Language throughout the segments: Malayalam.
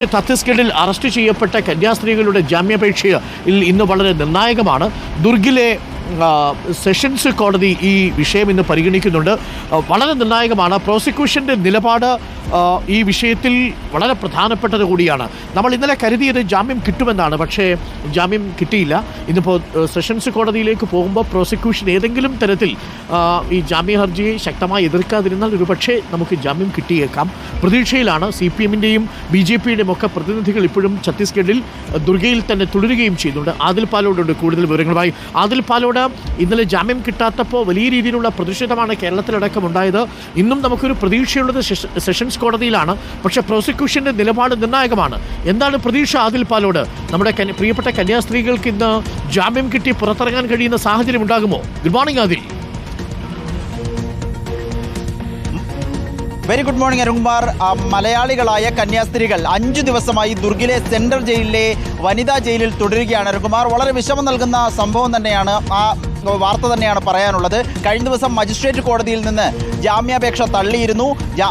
ഛത്തീസ്ഗഡിൽ അറസ്റ്റ് ചെയ്യപ്പെട്ട കന്യാസ്ത്രീകളുടെ ജാമ്യാപേക്ഷയിൽ ഇന്ന് വളരെ നിർണായകമാണ്. ദുർഗിലെ സെഷൻസ് കോടതി ഈ വിഷയം ഇന്ന് പരിഗണിക്കുന്നുണ്ട്. വളരെ നിർണായകമാണ്. പ്രോസിക്യൂഷന്റെ നിലപാട് ഈ വിഷയത്തിൽ വളരെ പ്രധാനപ്പെട്ടത് കൂടിയാണ്. നമ്മൾ ഇന്നലെ കരുതിയത് ജാമ്യം കിട്ടുമെന്നാണ് പക്ഷേ ജാമ്യം കിട്ടിയില്ല. ഇന്നിപ്പോൾ സെഷൻസ് കോടതിയിലേക്ക് പോകുമ്പോൾ പ്രോസിക്യൂഷൻ ഏതെങ്കിലും തരത്തിൽ ഈ ജാമ്യ ഹർജിയെ ശക്തമായി എതിർക്കാതിരുന്നാൽ ഒരുപക്ഷെ നമുക്ക് ജാമ്യം കിട്ടിയേക്കാം. പ്രതീക്ഷയിലാണ് സി പി എമ്മിന്റെയും ബി ജെ പിയുടെയും ഒക്കെ പ്രതിനിധികൾ ഇപ്പോഴും ഛത്തീസ്ഗഡിൽ ദുർഗയിൽ തന്നെ തുടരുകയും ചെയ്യുന്നുണ്ട്. ആദിൽ പാലോടുണ്ട് കൂടുതൽ വിവരങ്ങളുമായി. ആദിൽ പാലോട് ഇന്നലെ ജാമ്യം കിട്ടാത്തപ്പോൾ വലിയ രീതിയിലുള്ള പ്രതിഷേധമാണ് കേരളത്തിലടക്കം ഉണ്ടായത്. ഇന്നും നമുക്കൊരു പ്രതീക്ഷയുള്ളത് സെഷൻസ് കോടതിയിലാണ്. പക്ഷേ പ്രോസിക്യൂഷന്റെ നിലപാട് നിർണായകമാണ്. എന്താണ് പ്രതീക്ഷ ആദിൽ പാലോട്? നമ്മുടെ പ്രിയപ്പെട്ട കന്യാസ്ത്രീകൾക്ക് ഇന്ന് ജാമ്യം കിട്ടി പുറത്തിറങ്ങാൻ കഴിയുന്ന സാഹചര്യം ഉണ്ടാകുമോ? Good morning Adil. Very good morning Arunkumar. മലയാളികളായ കന്യാസ്ത്രീകൾ അഞ്ചു ദിവസമായി ദുർഗിലെ സെൻട്രൽ ജയിലിലെ വനിതാ ജയിലിൽ തുടരുകയാണ്. അരുൺകുമാർ വളരെ വിഷമം നൽകുന്ന സംഭവം തന്നെയാണ്. ആ വാർത്ത തന്നെയാണ് പറയാനുള്ളത്. കഴിഞ്ഞ ദിവസം മജിസ്ട്രേറ്റ് കോടതിയിൽ നിന്ന് ജാമ്യാപേക്ഷ തള്ളിയിരുന്നു.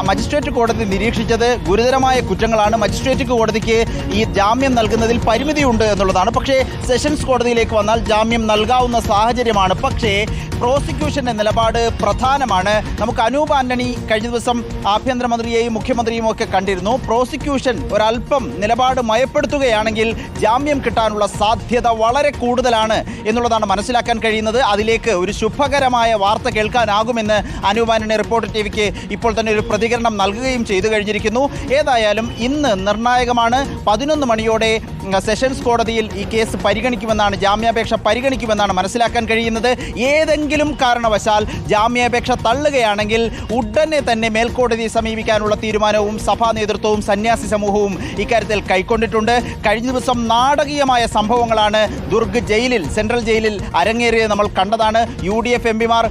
മജിസ്ട്രേറ്റ് കോടതി നിരീക്ഷിച്ചത് ഗുരുതരമായ കുറ്റങ്ങളാണ്. മജിസ്ട്രേറ്റ് കോടതിക്ക് ഈ ജാമ്യം നൽകുന്നതിൽ പരിമിതിയുണ്ട് എന്നുള്ളതാണ്. പക്ഷേ സെഷൻസ് കോടതിയിലേക്ക് വന്നാൽ ജാമ്യം നൽകാവുന്ന സാഹചര്യമാണ്. പക്ഷേ പ്രോസിക്യൂഷന്റെ നിലപാട് പ്രധാനമാണ്. നമുക്ക് അനൂപ് ആന്റണി കഴിഞ്ഞ ദിവസം ആഭ്യന്തരമന്ത്രിയെയും മുഖ്യമന്ത്രിയും ഒക്കെ കണ്ടിരുന്നു. പ്രോസിക്യൂഷൻ ഒരല്പം നിലപാട് മയപ്പെടുത്തുകയാണെങ്കിൽ ജാമ്യം കിട്ടാനുള്ള സാധ്യത വളരെ കൂടുതലാണ് എന്നുള്ളതാണ് മനസ്സിലാക്കാൻ കഴിയുന്നത്. അതിലേക്ക് ഒരു ശുഭകരമായ വാർത്ത കേൾക്കാനാകുമെന്ന് റിപ്പോർട്ട് റിപ്പോർട്ടർ ടി വിക്ക് ഇപ്പോൾ തന്നെ ഒരു പ്രതികരണം നൽകുകയും ചെയ്തു കഴിഞ്ഞിരിക്കുന്നു. ഏതായാലും ഇന്ന് നിർണായകമാണ്. പതിനൊന്ന് മണിയോടെ സെഷൻസ് കോടതിയിൽ ഈ കേസ് പരിഗണിക്കുമെന്നാണ് ജാമ്യാപേക്ഷ പരിഗണിക്കുമെന്നാണ് മനസ്സിലാക്കാൻ കഴിയുന്നത്. ഏതെങ്കിലും കാരണവശാൽ ജാമ്യാപേക്ഷ തള്ളുകയാണെങ്കിൽ ഉടനെ തന്നെ മേൽക്കോടതിയെ സമീപിക്കാനുള്ള തീരുമാനവും സഭാ നേതൃത്വവും സന്യാസി സമൂഹവും ഇക്കാര്യത്തിൽ കൈക്കൊണ്ടിട്ടുണ്ട്. കഴിഞ്ഞ ദിവസം നാടകീയമായ സംഭവങ്ങളാണ് ദുർഗ് ജയിലിൽ സെൻട്രൽ ജയിലിൽ അരങ്ങേറിയത് നമ്മൾ കണ്ടതാണ്. യു ഡി എഫ് എം പിമാർ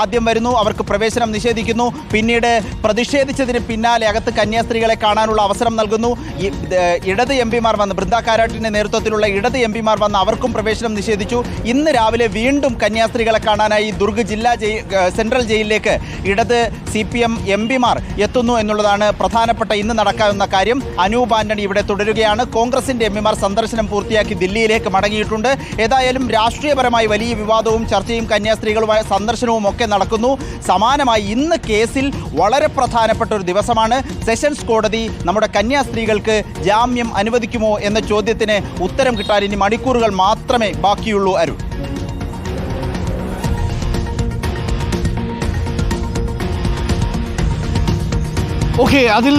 ആദ്യം വരുന്നു അവർക്ക് പ്രവേശനം നിഷേധിക്കുന്നു. പിന്നീട് പ്രതിഷേധിച്ചതിന് പിന്നാലെ അകത്ത് കന്യാസ്ത്രീകളെ കാണാനുള്ള അവസരം നൽകുന്നു. ഇടത് എം പിമാർ വന്ന് ബൃന്ദ കാരാട്ടിന്റെ നേതൃത്വത്തിലുള്ള ഇടത് എം പിമാർ വന്ന് അവർക്കും പ്രവേശനം നിഷേധിച്ചു. ഇന്ന് രാവിലെ വീണ്ടും കന്യാസ്ത്രീകളെ കാണാനായി ദുർഗ് ജില്ലാ സെൻട്രൽ ജയിലിലേക്ക് ഇടത് സി പി എം എം പിമാർ എത്തുന്നു എന്നുള്ളതാണ് പ്രധാനപ്പെട്ട ഇന്ന് നടക്കാവുന്ന കാര്യം. അനൂപ് ആന്റണി ഇവിടെ തുടരുകയാണ്. കോൺഗ്രസിന്റെ എം പിമാർ സന്ദർശനം പൂർത്തിയാക്കി ദില്ലിയിലേക്ക് മടങ്ങിയിട്ടുണ്ട്. ഏതായാലും രാഷ്ട്രീയപരമായി വലിയ വിവാദവും ചർച്ചയും കന്യാസ്ത്രീകളുമായ സന്ദർശനവും ഒക്കെ നടക്കുന്നു. സമാനമായി ഇന്ന് കേസിൽ വളരെ പ്രധാനപ്പെട്ട ഒരു ദിവസമാണ്. സെഷൻസ് കോടതി നമ്മുടെ കന്യാസ്ത്രീകൾക്ക് ജാമ്യം അനുവദിക്കുമോ എന്ന ചോദ്യത്തിന് ഉത്തരം കിട്ടാൻ ഇനി മണിക്കൂറുകൾ മാത്രമേ ബാക്കിയുള്ളൂ അരുൺ. ഓക്കെ അതിൽ